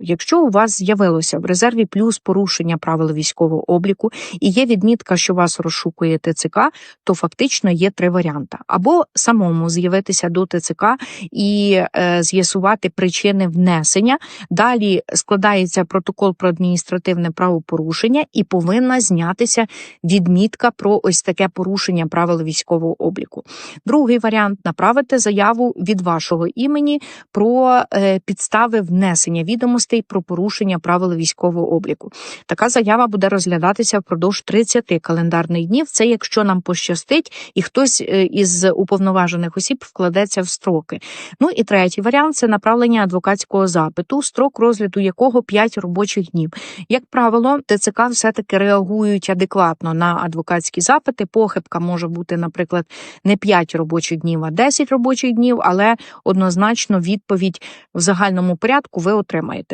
Якщо у вас з'явилося в резерві плюс порушення правил військового обліку і є відмітка, що вас розшукує ТЦК, то фактично є три варіанти: або самому з'явитися до ТЦК і е, з'ясувати причини внесення. Далі складається протокол про адміністративне правопорушення і повинна знятися відмітка про ось таке порушення правил військового обліку. Другий варіант направити заяву від вашого імені про е, підстави внесення відомостей про порушення правил військового обліку. Така заява буде розглядатися впродовж 30 календарних днів. Це якщо нам пощастить, і хтось е, із уповноважених осіб вкладеться в строки. Ну і третій варіант це направлення адвокатського запиту, строк розгляду якого 5 робочих днів. Як правило, ТЦК все-таки реагують адекватно на адвокатські запити. Похибка може бути, наприклад, не 5 робочих днів, а 10 робочих днів, але однозначно відповідь в загальному порядку ви отримаєте.